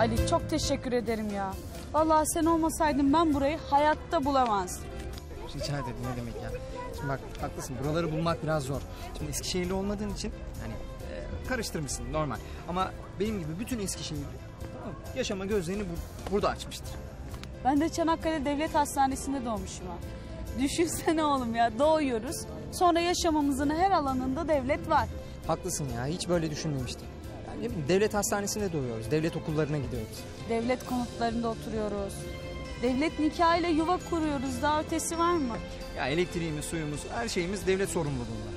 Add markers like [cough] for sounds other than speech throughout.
Ali çok teşekkür ederim ya. Vallahi sen olmasaydın ben burayı hayatta bulamazdım. Rica ederim ne demek ya. Şimdi bak haklısın buraları bulmak biraz zor. Şimdi Eskişehirli olmadığın için hani e, karıştırmışsın normal. Ama benim gibi bütün Eskişehirli tamam, yaşama gözlerini bu- burada açmıştır. Ben de Çanakkale Devlet Hastanesi'nde doğmuşum ha. Düşünsene oğlum ya doğuyoruz. Sonra yaşamamızın her alanında devlet var. Haklısın ya hiç böyle düşünmemiştim. Ne bileyim devlet hastanesinde doğuyoruz. Devlet okullarına gidiyoruz. Devlet konutlarında oturuyoruz. Devlet nikahıyla yuva kuruyoruz. Daha ötesi var mı? Ya elektriğimiz, suyumuz, her şeyimiz devlet sorumluluğunda.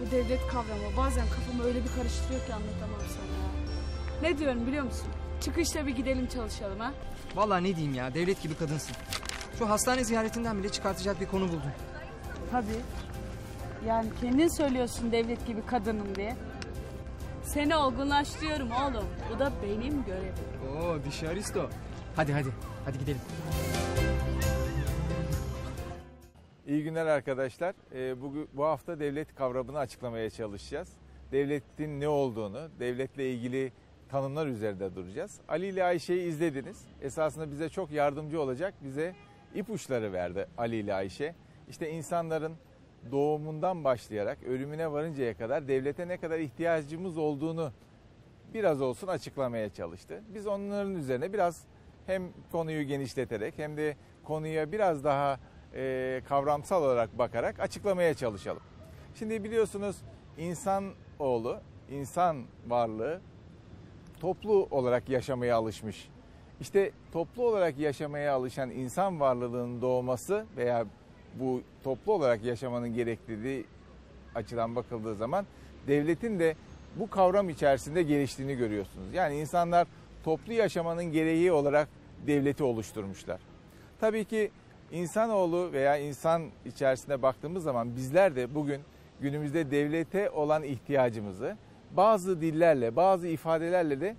Bu devlet kavramı bazen kafamı öyle bir karıştırıyor ki anlatamam sana ya. Ne diyorum biliyor musun? Çıkışta bir gidelim çalışalım ha. Vallahi ne diyeyim ya devlet gibi kadınsın. Şu hastane ziyaretinden bile çıkartacak bir konu buldun. Tabii. Yani kendin söylüyorsun devlet gibi kadınım diye. Seni olgunlaştırıyorum oğlum. Bu da benim görevim. Oo dişaristo. Hadi hadi hadi gidelim. İyi günler arkadaşlar. Ee, Bu, bu hafta devlet kavramını açıklamaya çalışacağız. Devletin ne olduğunu, devletle ilgili tanımlar üzerinde duracağız. Ali ile Ayşe'yi izlediniz. Esasında bize çok yardımcı olacak, bize ipuçları verdi Ali ile Ayşe. İşte insanların doğumundan başlayarak ölümüne varıncaya kadar devlete ne kadar ihtiyacımız olduğunu biraz olsun açıklamaya çalıştı. Biz onların üzerine biraz hem konuyu genişleterek hem de konuya biraz daha e, kavramsal olarak bakarak açıklamaya çalışalım. Şimdi biliyorsunuz insan oğlu, insan varlığı toplu olarak yaşamaya alışmış. İşte toplu olarak yaşamaya alışan insan varlığının doğması veya bu toplu olarak yaşamanın gerekliliği açıdan bakıldığı zaman devletin de bu kavram içerisinde geliştiğini görüyorsunuz. Yani insanlar toplu yaşamanın gereği olarak devleti oluşturmuşlar. Tabii ki insanoğlu veya insan içerisinde baktığımız zaman bizler de bugün günümüzde devlete olan ihtiyacımızı bazı dillerle, bazı ifadelerle de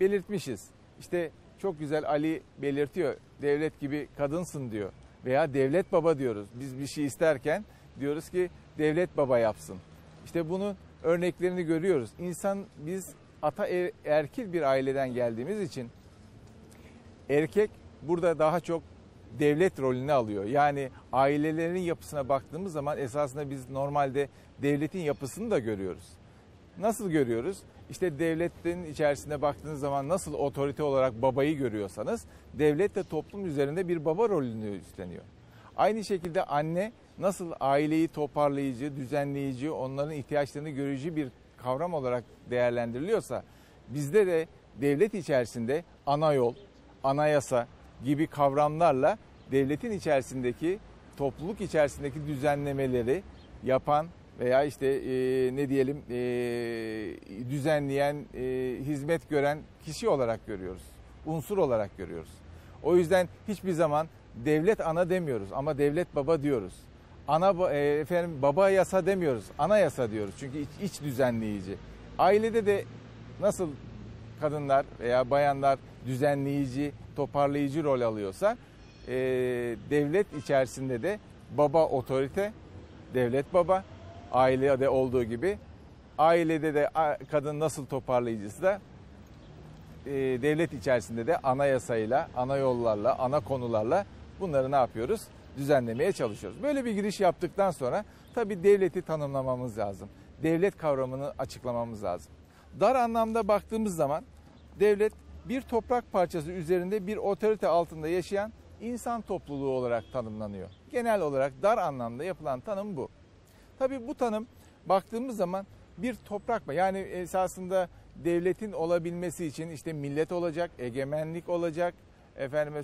belirtmişiz. İşte çok güzel Ali belirtiyor. Devlet gibi kadınsın diyor veya devlet baba diyoruz. Biz bir şey isterken diyoruz ki devlet baba yapsın. İşte bunun örneklerini görüyoruz. İnsan biz ata er- erkil bir aileden geldiğimiz için erkek burada daha çok devlet rolünü alıyor. Yani ailelerin yapısına baktığımız zaman esasında biz normalde devletin yapısını da görüyoruz. Nasıl görüyoruz? İşte devletin içerisinde baktığınız zaman nasıl otorite olarak babayı görüyorsanız devlet de toplum üzerinde bir baba rolünü üstleniyor. Aynı şekilde anne nasıl aileyi toparlayıcı, düzenleyici, onların ihtiyaçlarını görücü bir kavram olarak değerlendiriliyorsa bizde de devlet içerisinde ana yol, anayasa gibi kavramlarla devletin içerisindeki topluluk içerisindeki düzenlemeleri yapan veya işte e, ne diyelim e, düzenleyen, e, hizmet gören kişi olarak görüyoruz. Unsur olarak görüyoruz. O yüzden hiçbir zaman devlet ana demiyoruz ama devlet baba diyoruz. Ana e, efendim baba yasa demiyoruz. Ana yasa diyoruz. Çünkü iç, iç düzenleyici. Ailede de nasıl kadınlar veya bayanlar düzenleyici, toparlayıcı rol alıyorsa e, devlet içerisinde de baba otorite, devlet baba, ailede olduğu gibi ailede de kadın nasıl toparlayıcısı da e, devlet içerisinde de anayasayla, ana yollarla, ana konularla bunları ne yapıyoruz? Düzenlemeye çalışıyoruz. Böyle bir giriş yaptıktan sonra tabii devleti tanımlamamız lazım. Devlet kavramını açıklamamız lazım. Dar anlamda baktığımız zaman devlet bir toprak parçası üzerinde bir otorite altında yaşayan insan topluluğu olarak tanımlanıyor. Genel olarak dar anlamda yapılan tanım bu. Tabii bu tanım baktığımız zaman bir toprak mı? Yani esasında devletin olabilmesi için işte millet olacak, egemenlik olacak. Efendim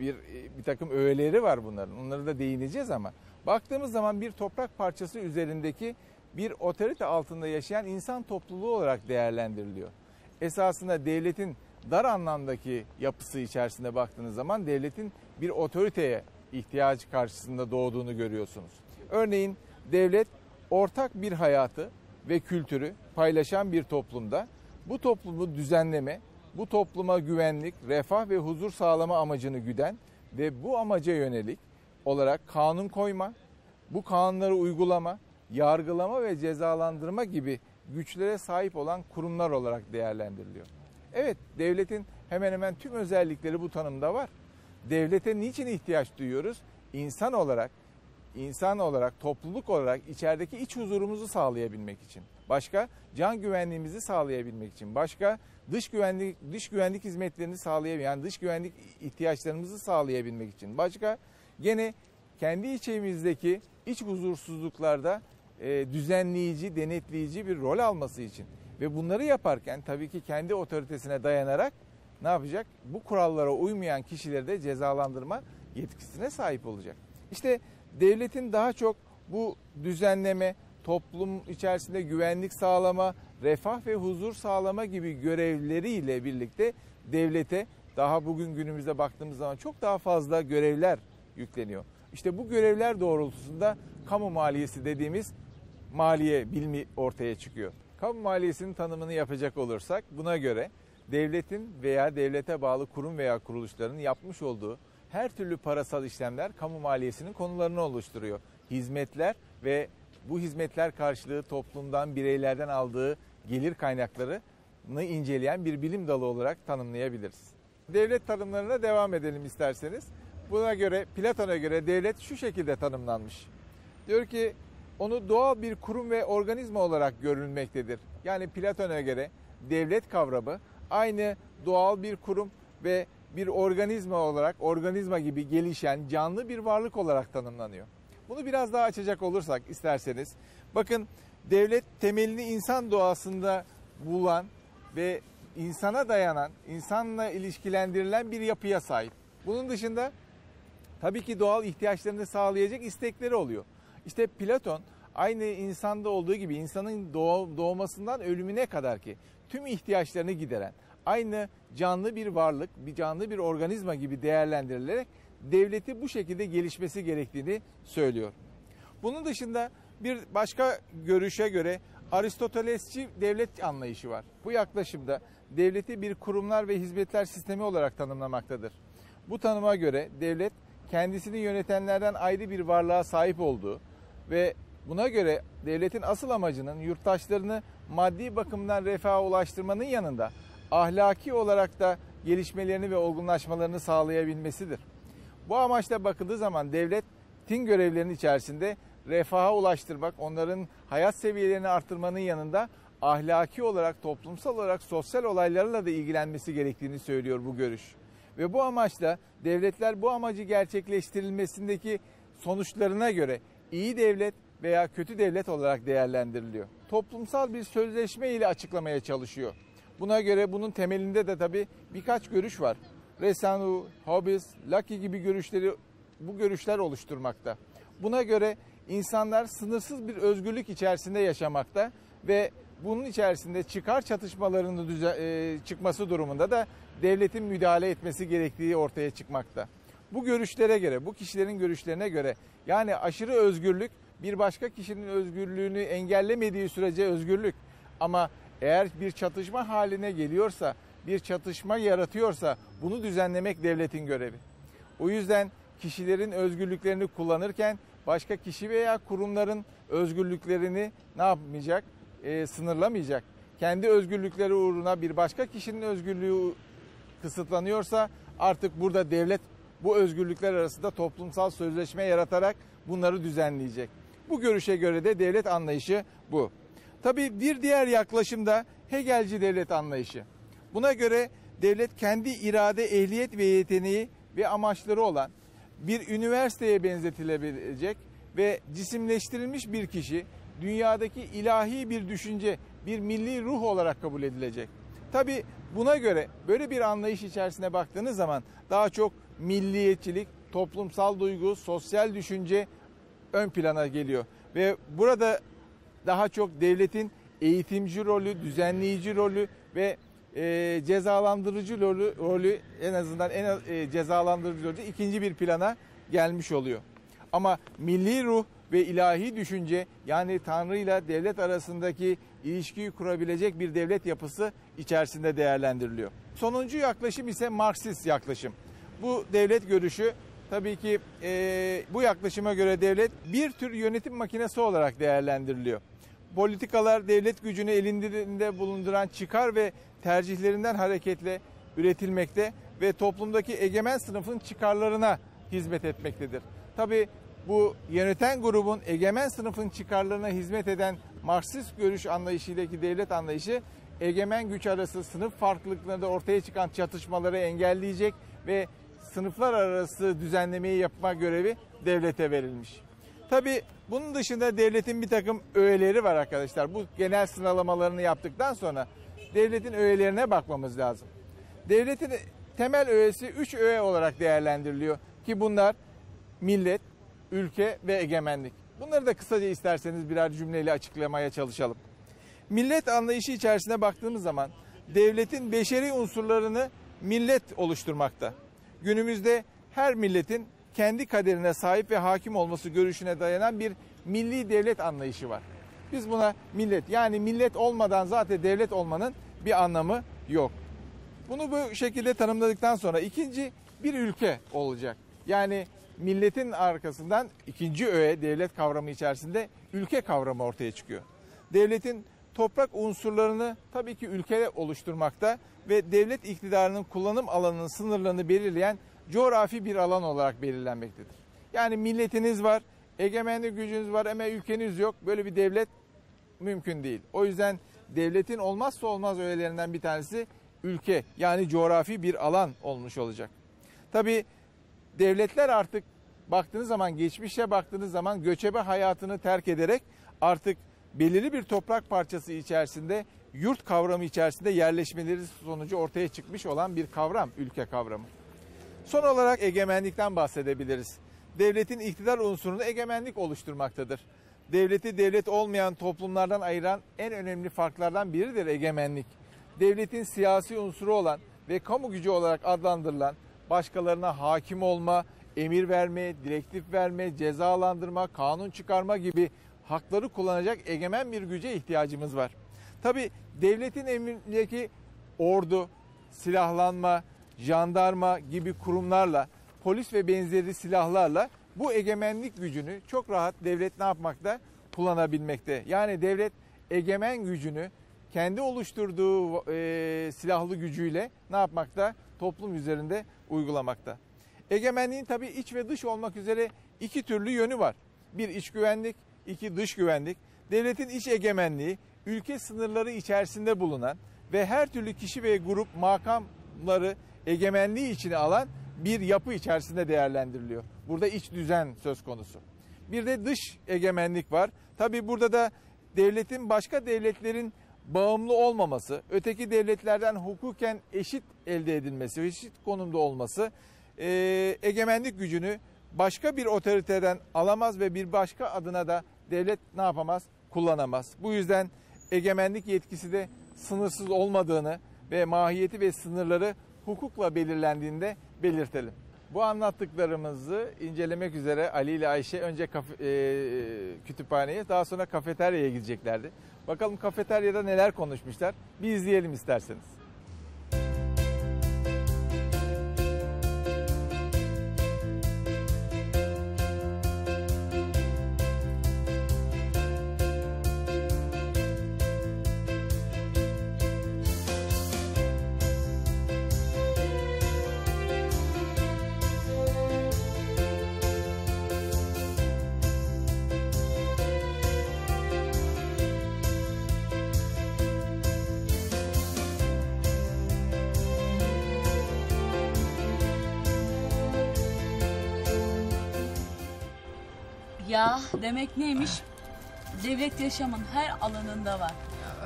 bir bir takım öğeleri var bunların. Onları da değineceğiz ama baktığımız zaman bir toprak parçası üzerindeki bir otorite altında yaşayan insan topluluğu olarak değerlendiriliyor. Esasında devletin dar anlamdaki yapısı içerisinde baktığınız zaman devletin bir otoriteye ihtiyacı karşısında doğduğunu görüyorsunuz. Örneğin devlet ortak bir hayatı ve kültürü paylaşan bir toplumda bu toplumu düzenleme, bu topluma güvenlik, refah ve huzur sağlama amacını güden ve bu amaca yönelik olarak kanun koyma, bu kanunları uygulama, yargılama ve cezalandırma gibi güçlere sahip olan kurumlar olarak değerlendiriliyor. Evet, devletin Hemen hemen tüm özellikleri bu tanımda var. Devlete niçin ihtiyaç duyuyoruz? İnsan olarak, insan olarak, topluluk olarak içerideki iç huzurumuzu sağlayabilmek için. Başka can güvenliğimizi sağlayabilmek için. Başka dış güvenlik dış güvenlik hizmetlerini sağlayabilmek, yani dış güvenlik ihtiyaçlarımızı sağlayabilmek için. Başka gene kendi içimizdeki iç huzursuzluklarda e, düzenleyici, denetleyici bir rol alması için. Ve bunları yaparken tabii ki kendi otoritesine dayanarak ne yapacak? Bu kurallara uymayan kişileri de cezalandırma yetkisine sahip olacak. İşte devletin daha çok bu düzenleme, toplum içerisinde güvenlik sağlama, refah ve huzur sağlama gibi görevleriyle birlikte devlete daha bugün günümüzde baktığımız zaman çok daha fazla görevler yükleniyor. İşte bu görevler doğrultusunda kamu maliyesi dediğimiz maliye bilimi ortaya çıkıyor. Kamu maliyesinin tanımını yapacak olursak buna göre devletin veya devlete bağlı kurum veya kuruluşların yapmış olduğu her türlü parasal işlemler kamu maliyesinin konularını oluşturuyor. Hizmetler ve bu hizmetler karşılığı toplumdan, bireylerden aldığı gelir kaynaklarını inceleyen bir bilim dalı olarak tanımlayabiliriz. Devlet tanımlarına devam edelim isterseniz. Buna göre Platon'a göre devlet şu şekilde tanımlanmış. Diyor ki onu doğal bir kurum ve organizma olarak görülmektedir. Yani Platon'a göre devlet kavramı aynı doğal bir kurum ve bir organizma olarak, organizma gibi gelişen canlı bir varlık olarak tanımlanıyor. Bunu biraz daha açacak olursak isterseniz, bakın devlet temelini insan doğasında bulan ve insana dayanan, insanla ilişkilendirilen bir yapıya sahip. Bunun dışında tabii ki doğal ihtiyaçlarını sağlayacak istekleri oluyor. İşte Platon aynı insanda olduğu gibi insanın doğmasından ölümüne kadar ki tüm ihtiyaçlarını gideren, aynı canlı bir varlık, bir canlı bir organizma gibi değerlendirilerek devleti bu şekilde gelişmesi gerektiğini söylüyor. Bunun dışında bir başka görüşe göre Aristotelesçi devlet anlayışı var. Bu yaklaşımda devleti bir kurumlar ve hizmetler sistemi olarak tanımlamaktadır. Bu tanıma göre devlet kendisini yönetenlerden ayrı bir varlığa sahip olduğu ve buna göre devletin asıl amacının yurttaşlarını maddi bakımdan refaha ulaştırmanın yanında ahlaki olarak da gelişmelerini ve olgunlaşmalarını sağlayabilmesidir. Bu amaçla bakıldığı zaman devletin görevlerinin içerisinde refaha ulaştırmak, onların hayat seviyelerini arttırmanın yanında ahlaki olarak, toplumsal olarak sosyal olaylarla da ilgilenmesi gerektiğini söylüyor bu görüş. Ve bu amaçla devletler bu amacı gerçekleştirilmesindeki sonuçlarına göre iyi devlet veya kötü devlet olarak değerlendiriliyor. Toplumsal bir sözleşme ile açıklamaya çalışıyor. Buna göre bunun temelinde de tabii birkaç görüş var. Resanu, Hobbes, Locke gibi görüşleri bu görüşler oluşturmakta. Buna göre insanlar sınırsız bir özgürlük içerisinde yaşamakta ve bunun içerisinde çıkar çatışmalarının düze, e, çıkması durumunda da devletin müdahale etmesi gerektiği ortaya çıkmakta. Bu görüşlere göre, bu kişilerin görüşlerine göre yani aşırı özgürlük bir başka kişinin özgürlüğünü engellemediği sürece özgürlük. Ama eğer bir çatışma haline geliyorsa, bir çatışma yaratıyorsa bunu düzenlemek devletin görevi. O yüzden kişilerin özgürlüklerini kullanırken başka kişi veya kurumların özgürlüklerini ne yapmayacak? E, sınırlamayacak. Kendi özgürlükleri uğruna bir başka kişinin özgürlüğü kısıtlanıyorsa artık burada devlet bu özgürlükler arasında toplumsal sözleşme yaratarak bunları düzenleyecek. Bu görüşe göre de devlet anlayışı bu. Tabii bir diğer yaklaşım da Hegelci devlet anlayışı. Buna göre devlet kendi irade, ehliyet ve yeteneği ve amaçları olan bir üniversiteye benzetilebilecek ve cisimleştirilmiş bir kişi dünyadaki ilahi bir düşünce, bir milli ruh olarak kabul edilecek. Tabi buna göre böyle bir anlayış içerisine baktığınız zaman daha çok milliyetçilik, toplumsal duygu, sosyal düşünce ön plana geliyor. Ve burada daha çok devletin eğitimci rolü, düzenleyici rolü ve e, cezalandırıcı rolü, rolü en azından en e, cezalandırıcı rolü ikinci bir plana gelmiş oluyor. Ama milli ruh ve ilahi düşünce yani Tanrı ile devlet arasındaki ilişkiyi kurabilecek bir devlet yapısı içerisinde değerlendiriliyor. Sonuncu yaklaşım ise Marksist yaklaşım. Bu devlet görüşü tabii ki e, bu yaklaşıma göre devlet bir tür yönetim makinesi olarak değerlendiriliyor. Politikalar devlet gücünü elinde bulunduran çıkar ve tercihlerinden hareketle üretilmekte ve toplumdaki egemen sınıfın çıkarlarına hizmet etmektedir. Tabi bu yöneten grubun egemen sınıfın çıkarlarına hizmet eden Marksist görüş anlayışındaki devlet anlayışı egemen güç arası sınıf farklılıklarında ortaya çıkan çatışmaları engelleyecek ve sınıflar arası düzenlemeyi yapma görevi devlete verilmiş. Tabi bunun dışında devletin bir takım öğeleri var arkadaşlar. Bu genel sıralamalarını yaptıktan sonra devletin öğelerine bakmamız lazım. Devletin temel öğesi 3 öğe olarak değerlendiriliyor ki bunlar millet, ülke ve egemenlik. Bunları da kısaca isterseniz birer cümleyle açıklamaya çalışalım. Millet anlayışı içerisine baktığımız zaman devletin beşeri unsurlarını millet oluşturmakta. Günümüzde her milletin kendi kaderine sahip ve hakim olması görüşüne dayanan bir milli devlet anlayışı var. Biz buna millet yani millet olmadan zaten devlet olmanın bir anlamı yok. Bunu bu şekilde tanımladıktan sonra ikinci bir ülke olacak. Yani milletin arkasından ikinci öğe devlet kavramı içerisinde ülke kavramı ortaya çıkıyor. Devletin toprak unsurlarını tabii ki ülke oluşturmakta ve devlet iktidarının kullanım alanının sınırlarını belirleyen coğrafi bir alan olarak belirlenmektedir. Yani milletiniz var, egemenlik gücünüz var ama ülkeniz yok. Böyle bir devlet mümkün değil. O yüzden devletin olmazsa olmaz öğelerinden bir tanesi ülke yani coğrafi bir alan olmuş olacak. Tabii devletler artık baktığınız zaman geçmişe baktığınız zaman göçebe hayatını terk ederek artık belirli bir toprak parçası içerisinde yurt kavramı içerisinde yerleşmeleri sonucu ortaya çıkmış olan bir kavram ülke kavramı. Son olarak egemenlikten bahsedebiliriz. Devletin iktidar unsurunu egemenlik oluşturmaktadır. Devleti devlet olmayan toplumlardan ayıran en önemli farklardan biridir egemenlik. Devletin siyasi unsuru olan ve kamu gücü olarak adlandırılan başkalarına hakim olma, emir verme, direktif verme, cezalandırma, kanun çıkarma gibi hakları kullanacak egemen bir güce ihtiyacımız var. Tabi devletin emrindeki ordu, silahlanma, jandarma gibi kurumlarla, polis ve benzeri silahlarla bu egemenlik gücünü çok rahat devlet ne yapmakta? Kullanabilmekte. Yani devlet egemen gücünü kendi oluşturduğu e, silahlı gücüyle ne yapmakta? Toplum üzerinde uygulamakta. Egemenliğin tabii iç ve dış olmak üzere iki türlü yönü var. Bir iç güvenlik, iki dış güvenlik. Devletin iç egemenliği ülke sınırları içerisinde bulunan ve her türlü kişi ve grup makamları egemenliği içine alan bir yapı içerisinde değerlendiriliyor. Burada iç düzen söz konusu. Bir de dış egemenlik var. Tabii burada da devletin başka devletlerin bağımlı olmaması, öteki devletlerden hukuken eşit elde edilmesi, eşit konumda olması e, egemenlik gücünü başka bir otoriteden alamaz ve bir başka adına da devlet ne yapamaz? Kullanamaz. Bu yüzden egemenlik yetkisi de sınırsız olmadığını ve mahiyeti ve sınırları hukukla belirlendiğinde belirtelim. Bu anlattıklarımızı incelemek üzere Ali ile Ayşe önce kafe, e, kütüphaneye daha sonra kafeteryaya gideceklerdi. Bakalım kafeteryada neler konuşmuşlar bir izleyelim isterseniz. Ya demek neymiş? Devlet yaşamın her alanında var.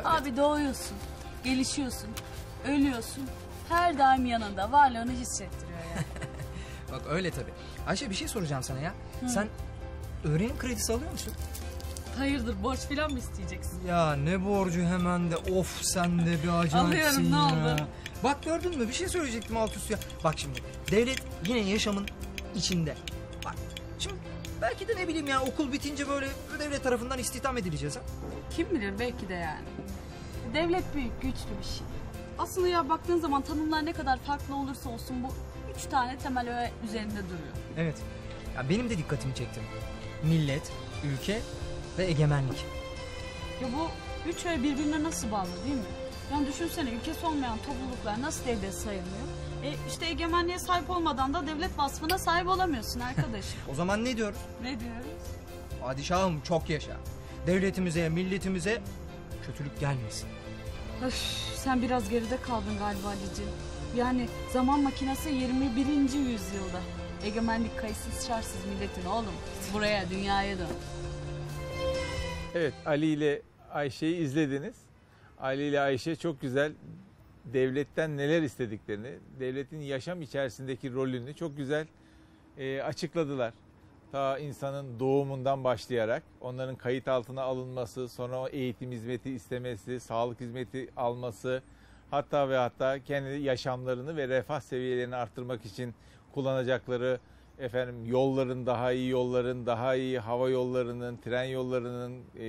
Abi doğuyorsun, gelişiyorsun, ölüyorsun. Her daim yanında varlığını hissettiriyor ya. [laughs] Bak öyle tabii. Ayşe bir şey soracağım sana ya. Sen öğrenim kredisi alıyor musun? Hayırdır borç filan mı isteyeceksin? Ya ne borcu hemen de of sen de bir acayipsin Alıyorum, ne ya. oldu? Bak gördün mü bir şey söyleyecektim alt üst ya. Bak şimdi devlet yine yaşamın içinde. Bak şimdi belki de ne bileyim ya okul bitince böyle devlet tarafından istihdam edileceğiz ha. Kim bilir belki de yani. Devlet büyük, güçlü bir şey. Aslında ya baktığın zaman tanımlar ne kadar farklı olursa olsun bu üç tane temel öğe üzerinde duruyor. Evet. Ya benim de dikkatimi çekti. Millet, ülke ve egemenlik. Ya bu üç öğe birbirine nasıl bağlı değil mi? Yani düşünsene ülkesi olmayan topluluklar nasıl devlet sayılmıyor? E işte egemenliğe sahip olmadan da devlet vasfına sahip olamıyorsun [laughs] arkadaşım. O zaman ne diyoruz? ne diyoruz? Padişahım çok yaşa. Devletimize, milletimize kötülük gelmesin. Öf, sen biraz geride kaldın galiba Ali'ciğim. Yani zaman makinesi 21. yüzyılda. Egemenlik kayıtsız şartsız milletin oğlum. Buraya dünyaya dön. Evet Ali ile Ayşe'yi izlediniz. Ali ile Ayşe çok güzel devletten neler istediklerini, devletin yaşam içerisindeki rolünü çok güzel e, açıkladılar. Ta insanın doğumundan başlayarak onların kayıt altına alınması, sonra o eğitim hizmeti istemesi, sağlık hizmeti alması, hatta ve hatta kendi yaşamlarını ve refah seviyelerini arttırmak için kullanacakları efendim yolların daha iyi yolların, daha iyi hava yollarının, tren yollarının, e,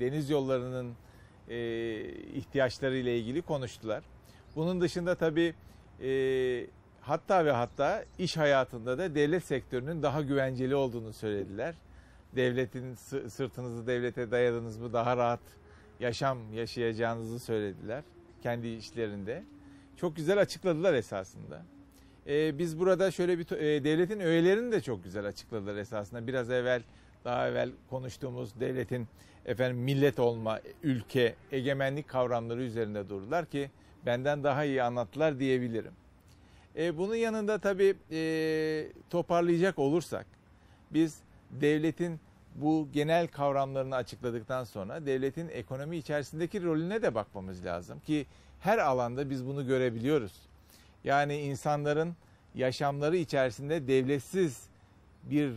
deniz yollarının ihtiyaçları ile ilgili konuştular. Bunun dışında tabii e, hatta ve hatta iş hayatında da devlet sektörünün daha güvenceli olduğunu söylediler. Devletin sı- sırtınızı devlete dayadınız mı daha rahat yaşam yaşayacağınızı söylediler kendi işlerinde. Çok güzel açıkladılar esasında. Ee, biz burada şöyle bir e, devletin öğelerini de çok güzel açıkladılar esasında. Biraz evvel daha evvel konuştuğumuz devletin efendim millet olma, ülke, egemenlik kavramları üzerinde durdular ki benden daha iyi anlattılar diyebilirim. E, bunun yanında tabii e, toparlayacak olursak biz devletin bu genel kavramlarını açıkladıktan sonra devletin ekonomi içerisindeki rolüne de bakmamız lazım ki her alanda biz bunu görebiliyoruz. Yani insanların yaşamları içerisinde devletsiz bir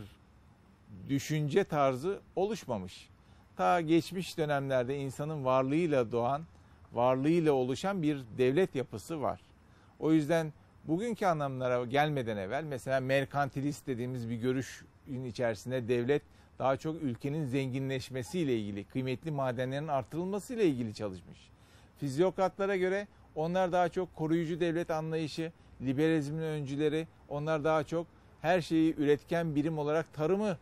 düşünce tarzı oluşmamış. Ta geçmiş dönemlerde insanın varlığıyla doğan, varlığıyla oluşan bir devlet yapısı var. O yüzden bugünkü anlamlara gelmeden evvel mesela merkantilist dediğimiz bir görüşün içerisinde devlet daha çok ülkenin zenginleşmesiyle ilgili, kıymetli madenlerin artırılmasıyla ilgili çalışmış. Fizyokratlara göre onlar daha çok koruyucu devlet anlayışı, liberalizmin öncüleri, onlar daha çok her şeyi üretken birim olarak tarımı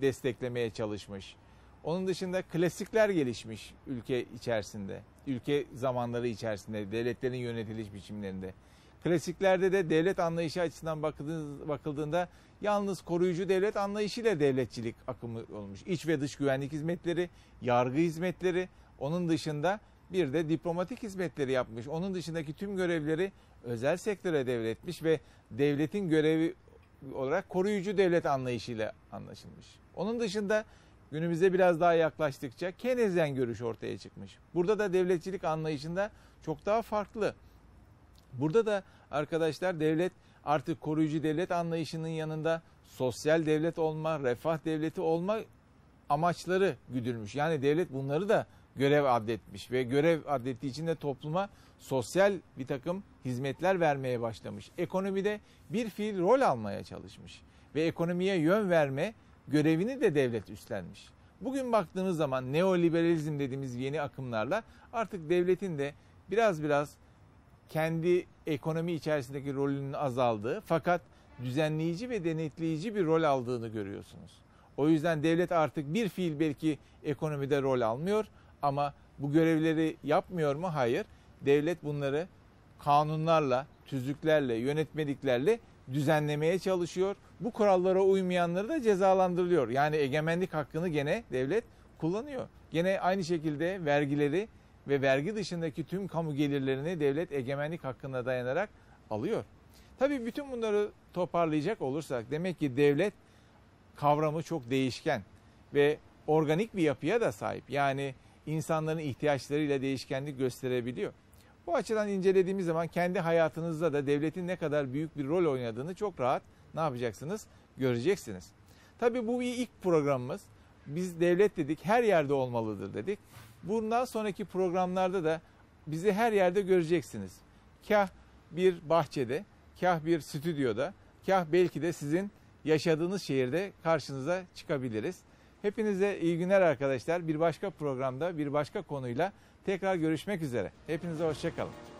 desteklemeye çalışmış. Onun dışında klasikler gelişmiş ülke içerisinde, ülke zamanları içerisinde, devletlerin yönetiliş biçimlerinde. Klasiklerde de devlet anlayışı açısından bakıldığında yalnız koruyucu devlet anlayışıyla devletçilik akımı olmuş. İç ve dış güvenlik hizmetleri, yargı hizmetleri, onun dışında bir de diplomatik hizmetleri yapmış. Onun dışındaki tüm görevleri özel sektöre devretmiş ve devletin görevi olarak koruyucu devlet anlayışıyla anlaşılmış. Onun dışında günümüze biraz daha yaklaştıkça Keynesian görüş ortaya çıkmış. Burada da devletçilik anlayışında çok daha farklı. Burada da arkadaşlar devlet artık koruyucu devlet anlayışının yanında sosyal devlet olma, refah devleti olma amaçları güdülmüş. Yani devlet bunları da görev adetmiş ve görev adettiği için de topluma sosyal bir takım hizmetler vermeye başlamış. Ekonomide bir fiil rol almaya çalışmış ve ekonomiye yön verme görevini de devlet üstlenmiş. Bugün baktığınız zaman neoliberalizm dediğimiz yeni akımlarla artık devletin de biraz biraz kendi ekonomi içerisindeki rolünün azaldığı fakat düzenleyici ve denetleyici bir rol aldığını görüyorsunuz. O yüzden devlet artık bir fiil belki ekonomide rol almıyor ama bu görevleri yapmıyor mu? Hayır. Devlet bunları kanunlarla, tüzüklerle, yönetmeliklerle düzenlemeye çalışıyor. Bu kurallara uymayanları da cezalandırılıyor. Yani egemenlik hakkını gene devlet kullanıyor. Gene aynı şekilde vergileri ve vergi dışındaki tüm kamu gelirlerini devlet egemenlik hakkına dayanarak alıyor. Tabii bütün bunları toparlayacak olursak demek ki devlet kavramı çok değişken ve organik bir yapıya da sahip. Yani insanların ihtiyaçlarıyla değişkenlik gösterebiliyor. Bu açıdan incelediğimiz zaman kendi hayatınızda da devletin ne kadar büyük bir rol oynadığını çok rahat ne yapacaksınız? Göreceksiniz. Tabii bu bir ilk programımız. Biz devlet dedik her yerde olmalıdır dedik. Bundan sonraki programlarda da bizi her yerde göreceksiniz. Kah bir bahçede, kah bir stüdyoda, kah belki de sizin yaşadığınız şehirde karşınıza çıkabiliriz. Hepinize iyi günler arkadaşlar. Bir başka programda bir başka konuyla tekrar görüşmek üzere. Hepinize hoşçakalın.